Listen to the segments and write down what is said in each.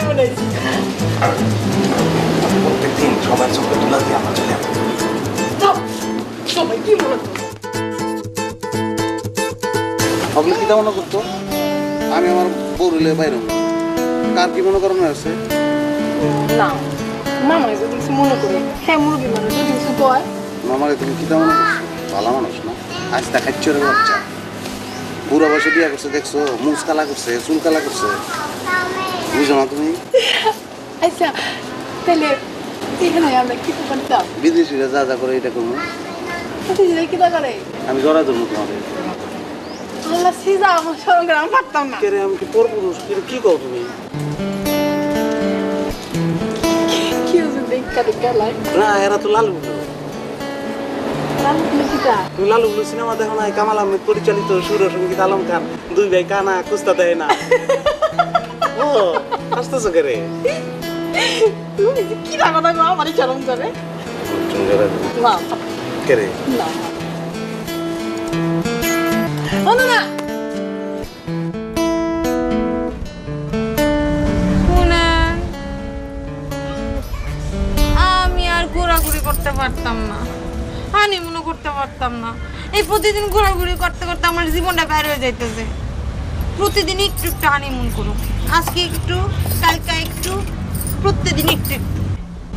বানাইছি আর প্রত্যেকদিন সবার চোখে তুলা দিয়ে আমরা চলে সবাই কি মনে আপনি কি মনে করতো আমি আমার বউরিলে বাইরে কার কি মনে করানো আছে? না মামা যদি কিছু মনে করে হ্যাঁ মুরগি মানে যদি কিছু কয়। মামারে তুমি কি মনে করছ? ভালো মানুষ না? আজ তা খাচ্ছরে বাচ্চা। বুড়া বয়সে বিয়া করছে দেখছ? মুস কালা করছে চুল কালা করছে। বুঝো না তুমি? আচ্ছা তাহলে এখানে আমরা কি করতাম? বিদেশিরা যা যা করে এটা করব। বুঝলি কি করে? আমি জড়া ধরবো তোমাদের আল্লাহ সিজা আমার সঙ্গে আমি পারতাম না। কে রে আমি কি পরপুরুষ কিন্তু কি কও তুমি? কি হচ্ছে দেখা দেখা লাই না এরা তো লাল বুঝো। তুমি লালু সিনেমা দেখো না কামাল আহমেদ পরিচালিত সুর সংগীত আলম খান। দুই ভাই কানা কুস্তা দেয় না। ও হাসতেছো কে রে তুমি কি রাখো না আমারই চরম করে। না কে রে না। ও না না। আমি আর ঘোরাঘুরি করতে পারতাম না। হানিমুনও করতে পারতাম না। এই প্রতিদিন ঘোরাঘুরি করতে করতে আমার জীবনটা বের হয়ে যাইতেছে। প্রতিদিন একটু একটু হানিমুন করুন আজকে একটু কালকে একটু প্রত্যেকদিন একটু একটু।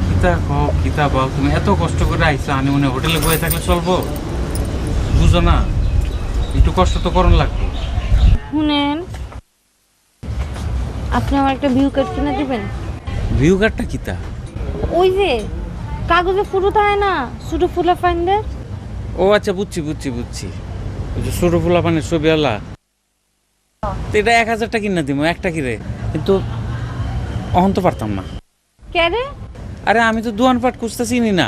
কিতা কও কিতা বল তুমি? এত কষ্ট করে আইছো আনি হোটেলে বসে থাকলে চলবো? বুঝো না একটু কষ্ট তো করণ লাগবে। শুনেন আপনি আমার একটা ভিউ কার্ড কিনে দিবেন? ভিউ কার্ডটা কিতা? ওই যে কাগজে ফুটো থাকে না ছোটো ফুলা ফাইন্ডার ও আচ্ছা বুঝছি বুঝছি বুঝছি। ওই যে ছোটো ফুলা পানের ছবি আলা। তো এটা এক হাজারটা কিনা দিব একটা কিরে। কিন্তু অহন তো পারতাম না। কেরে? আরে আমি তো দোয়ান পাট খুঁজতে চিনি না।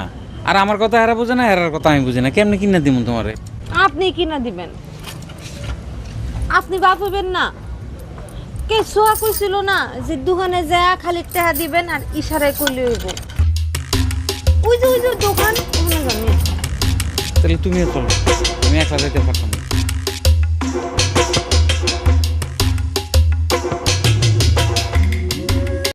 আর আমার কথা হারা বোঝে না হেরার কথা আমি বুঝি না। কেমনে কিনা দিব তোমারে? আপনি কিনা দিবেন। আপনি বাপ হইবেন না। কে সোয়া কইছিল না যে দোকানে যায় খালি টাকা দিবেন আর ইশারায় কইলে হইব। ওই যে ওই যে দোকান। ওখানে জানি তাহলে তুমিও চলো, আমি একলা যেতে পারতাম না।